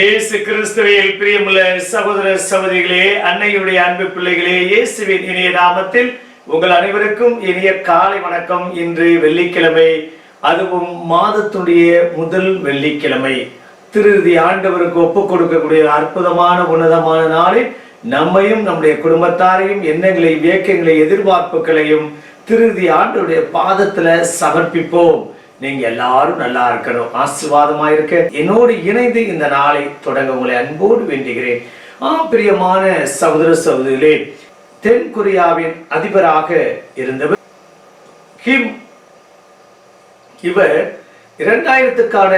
இயேசு கிறிஸ்துவையில் பிரியமுள்ள சகோதர சகோதரிகளே அன்னையுடைய அன்பு பிள்ளைகளே இயேசுவின் இனிய நாமத்தில் உங்கள் அனைவருக்கும் இனிய காலை வணக்கம். இன்று வெள்ளிக்கிழமை அதுவும் மாதத்துடைய முதல் வெள்ளிக்கிழமை. திருதி ஆண்டவருக்கு ஒப்பு கொடுக்கக்கூடிய அற்புதமான உன்னதமான நாளில் நம்மையும் நம்முடைய குடும்பத்தாரையும் எண்ணங்களையும் இயக்கங்களை எதிர்பார்ப்புகளையும் திருதி ஆண்டுடைய பாதத்துல சமர்ப்பிப்போம். நீங்க எல்லாரும் நல்லா இருக்கணும். ஆசீர்வாதமா இருக்க என்னோடு இணைந்து இந்த நாளை தொடங்க உங்களை அன்போடு வேண்டுகிறேன். ஆ பிரியமான சகோதர சகோதரிகளே தென் கொரியாவின் அதிபராக இருந்தவர் கிம் இவர் இரண்டாயிரத்துக்கான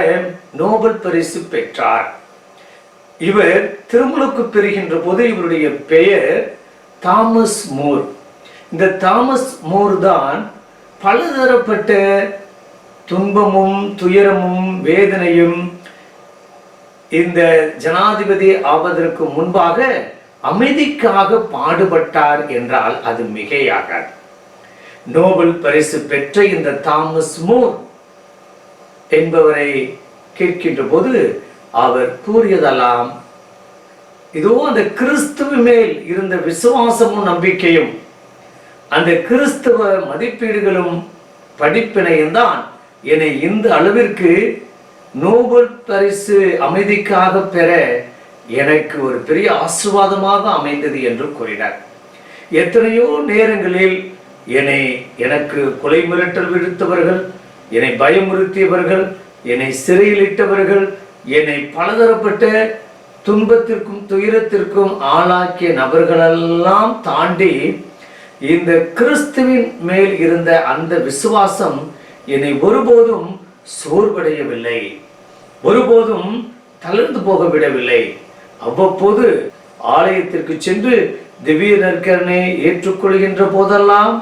நோபல் பரிசு பெற்றார். இவர் திருமலுக்கு பெறுகின்ற போது இவருடைய பெயர் தாமஸ் மூர். இந்த தாமஸ் மூர் தான் பலதரப்பட்ட துன்பமும் துயரமும் வேதனையும் இந்த ஜனாதிபதி ஆவதற்கு முன்பாக அமைதிக்காக பாடுபட்டார் என்றால் அது மிகையாகாது. நோபல் பரிசு பெற்ற இந்த தாமஸ் மூர் என்பவரை கேட்கின்ற போது அவர் கூறியதெல்லாம் இதோ அந்த கிறிஸ்துவ மேல் இருந்த விசுவாசமும் நம்பிக்கையும் அந்த கிறிஸ்துவ மதிப்பீடுகளும் படிப்பினையும் தான் என்னை இந்த அளவிற்கு நோபல் பரிசு அமைதிக்காக பெற எனக்கு ஒரு பெரிய ஆசிர்வாதமாக அமைந்தது என்று கூறினார். எத்தனையோ நேரங்களில் என்னை எனக்கு கொலை மிரட்டல் விடுத்தவர்கள் என்னை பயமுறுத்தியவர்கள் என்னை சிறையிலிட்டவர்கள் என்னை பலதரப்பட்ட துன்பத்திற்கும் துயரத்திற்கும் ஆளாக்கிய நபர்களெல்லாம் தாண்டி இந்த கிறிஸ்துவின் மேல் இருந்த அந்த விசுவாசம் என்னை ஒருபோதும் சோர்வடையவில்லை. ஒருபோதும் தளர்ந்து போக விடவில்லை அவ்வப்போது ஆலயத்திற்கு சென்று திவ்ய நற்கரனை ஏற்றுக்கொள்கின்ற போதெல்லாம்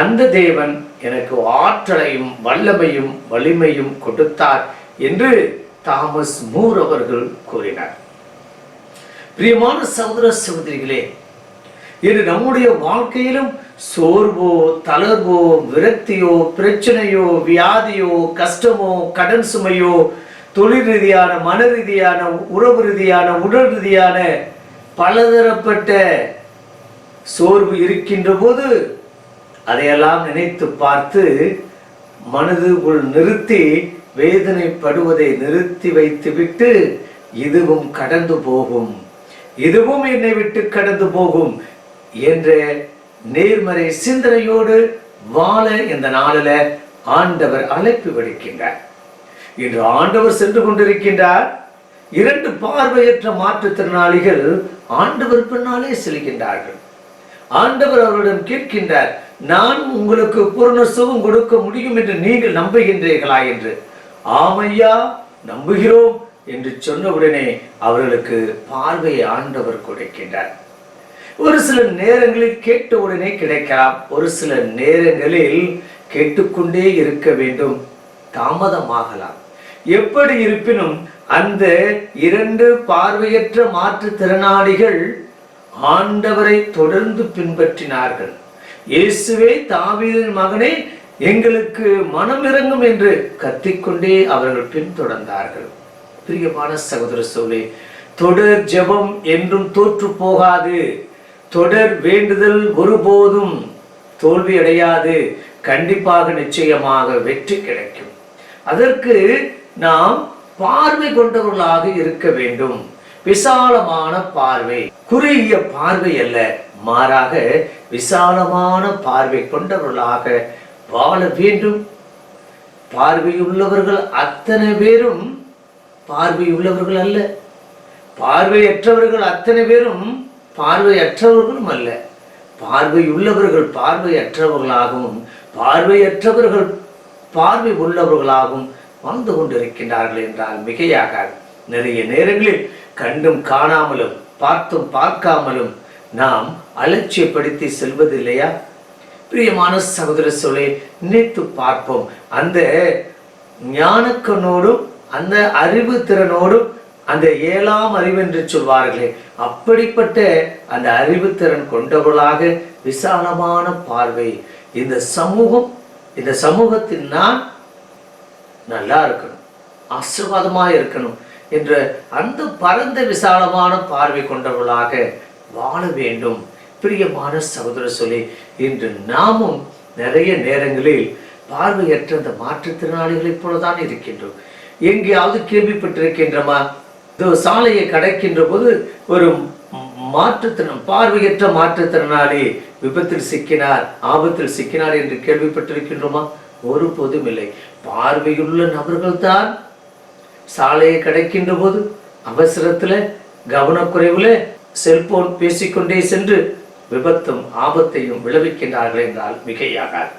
அந்த தேவன் எனக்கு ஆற்றலையும் வல்லமையும் வலிமையும் கொடுத்தார் என்று தாமஸ் மூர் அவர்கள் கூறினார். பிரியமான சகோதர சகோதரிகளே இது நம்முடைய வாழ்க்கையிலும் சோர்வோ தளர்வோ விரக்தியோ பிரச்சனையோ வியாதியோ கஷ்டமோ கடன் சுமையோ தொழில் ரீதியான மன ரீதியான உறவு ரீதியான உடல் ரீதியான பலதரப்பட்ட சோர்வு இருக்கின்ற போது அதையெல்லாம் நினைத்து பார்த்து மனது உள் நிறுத்தி வேதனைப்படுவதை நிறுத்தி வைத்துவிட்டு இதுவும் கடந்து போகும். இதுவும் என்னை விட்டு கடந்து போகும் என்ற நேர்மறை சிந்தனையோடு வாழ இந்த நாளில் ஆண்டவர் அழைப்பு விடுக்கின்றார். இன்று ஆண்டவர் சென்று கொண்டிருக்கின்றார். இரண்டு பார்வையற்ற மாற்றுத்திறனாளிகள் ஆண்டவர் பின்னாலே செல்கின்றார்கள். ஆண்டவர் அவர்களிடம் கேட்கின்றார் நான் உங்களுக்கு பூர்ண சுகம் கொடுக்க முடியும் என்று நீங்கள் நம்புகின்றீர்களா? என்று. ஆமையா நம்புகிறோம் என்று சொன்னவுடனே அவர்களுக்கு பார்வையை ஆண்டவர் கொடுக்கின்றார். ஒரு சில நேரங்களில் கேட்ட உடனே கிடைக்கலாம். ஒரு சில நேரங்களில் கேட்டுக்கொண்டே இருக்க வேண்டும். தாமதமாகலாம். எப்படி இருப்பினும் அந்த இரண்டு பார்வையற்ற மாற்றுத்திறனாளிகள் ஆண்டவரை தொடர்ந்து பின்பற்றினார்கள். இயேசுவே தாவீதின் மகனே எங்களுக்கு மனம் இறங்கும் என்று கத்திக்கொண்டே அவர்கள் பின்தொடர்ந்தார்கள். பிரியமான சகோதர சோழே தொடர் ஜெபம் என்றும் தோற்று போகாது. தொடர் வேண்டுதல் ஒருபோதும் தோல்வி அடையாது கண்டிப்பாக நிச்சயமாக வெற்றி கிடைக்கும். அதற்கு நாம் பார்வை கொண்டவர்களாக இருக்க வேண்டும். விசாலமான பார்வை. குறுகிய பார்வை அல்ல. மாறாக விசாலமான பார்வை கொண்டவர்களாக வாழ வேண்டும். பார்வையுள்ளவர்கள் அத்தனை பேரும் பார்வையுள்ளவர்கள் அல்ல. பார்வையற்றவர்கள் அத்தனை பேரும் பார்வையற்றவர்களும் அல்ல. பார்வையுள்ளவர்கள் பார்வையற்றவர்களாகவும் பார்வையற்றவர்கள் பார்வை உள்ளவர்களாகவும் வாழ்ந்து கொண்டிருக்கின்றார்கள் என்றால் மிகையாக நிறைய நேரங்களில் கண்டும் காணாமலும் பார்த்தும் பார்க்காமலும் நாம் அலட்சியப்படுத்தி செல்வதில்லையா பிரியமான சகோதர சொல்லை நினைத்து பார்ப்போம். அந்த ஞானக்கனோடும் அந்த அறிவு திறனோடும் அந்த ஏழாம் அறிவு என்று சொல்வார்களே அப்படிப்பட்ட அந்த அறிவுத்திறன் கொண்டவளாக விசாலமான பார்வை. இந்த சமூகம் இந்த சமூகத்தில் நான் நல்லா இருக்கணும் ஆசீர்வாதமா இருக்கணும் என்ற அந்த பரந்த விசாலமான பார்வை கொண்டவர்களாக வாழ வேண்டும். பிரியமான சகோதர சொல்லி இன்று நாமும் நிறைய நேரங்களில் பார்வையற்ற அந்த மாற்றுத்திறனாளிகளைப் போலதான் இருக்கின்றோம். எங்கேயாவது கேள்விப்பட்டிருக்கின்றமா? சாலையை கடக்கின்ற போது ஒரு மாற்றுத்திறன் பார்வையற்ற மாற்றுத்திறனாளி விபத்தில் சிக்கினார். ஆபத்தில் சிக்கினார் என்று கேள்விப்பட்டிருக்கின்றோமா? ஒருபோதும் இல்லை. பார்வையுள்ள நபர்கள்தான் சாலையை கடக்கின்ற போது அவசரத்தில் கவனக்குறைவில் செல்போன் பேசிக்கொண்டே சென்று விபத்தும் ஆபத்தையும் விளைவிக்கின்றார்கள் என்றால் மிகையாகாது.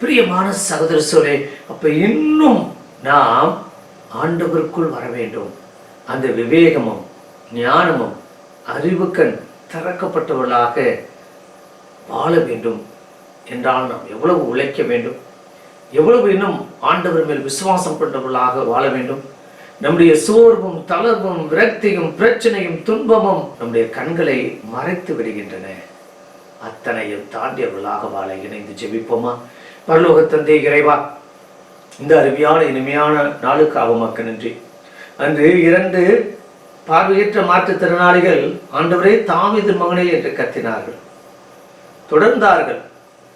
பிரியமான சகோதர சோழே அப்ப இன்னும் நாம் ஆண்டவருக்குள் வர வேண்டும். அந்த விவேகமும் ஞானமும் அறிவுக்கண் திறக்கப்பட்டவர்களாக வாழ வேண்டும் என்றால் நாம் எவ்வளவு உழைக்க வேண்டும்? எவ்வளவு இன்னும் ஆண்டவர் மேல் விசுவாசம் கொண்டவர்களாக வாழ வேண்டும்? நம்முடைய சோர்வும் தளர்வும் விரக்தியும் பிரச்சனையும் துன்பமும் நம்முடைய கண்களை மறைத்து விடுகின்றன. அத்தனையும் தாண்டியவர்களாக வாழ இணைந்து ஜெபிப்போமா? பரலோக தந்தை இறைவா இந்த அருமையான இனிமையான நாளுக்காக மக்கள் நன்றி. அன்று இரண்டு பார்வையற்ற மாற்றுத்திறனாளிகள் ஆண்டவரே தாமிது மகனே என்று கத்தினார்கள். தொடர்ந்தார்கள்.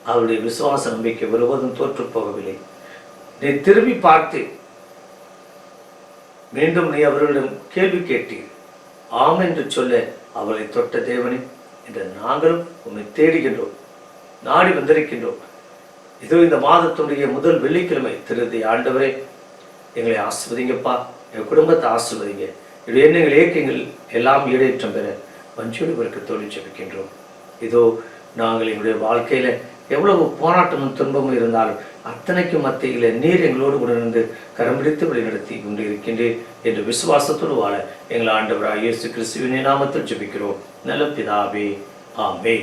அவருடைய விசுவாச நம்பிக்கை ஒருபோதும் தோற்று போகவில்லை. நீ திரும்பி பார்த்து மீண்டும் நீ அவர்களிடம் கேள்வி கேட்டீர். ஆம் என்று சொல்ல அவளை தொட்ட தேவனே என்று நாங்களும் உன்னை தேடுகின்றோம் நாடி வந்திருக்கின்றோம். இது இந்த மாதத்துடைய முதல் வெள்ளிக்கிழமை. திருதி ஆண்டவரே எங்களை ஆஸ்வதிங்கப்பா என் குடும்பத்தை ஆசிர்வதிங்க. என்னுடைய எண்ணங்கள் இயக்கங்கள் எல்லாம் ஈடேற்றம் பெற வஞ்சியோடு இவருக்கு தோல்வி ஜெபிக்கின்றோம் இதோ நாங்கள் எங்களுடைய வாழ்க்கையில எவ்வளவு போராட்டமும் துன்பமும் இருந்தாலும் அத்தனைக்கும் மத்தியில நீர் எங்களோடு கூட இருந்து கரம் பிடித்து வழிநடத்தி கொண்டு இருக்கின்றேன் என்று விசுவாசத்தோடு வாழ எங்கள் ஆண்டவராக இயேசு கிறிஸ்துவின் நாமத்தில் ஜெபிக்கிறோம். நல்ல பிதாவே ஆமே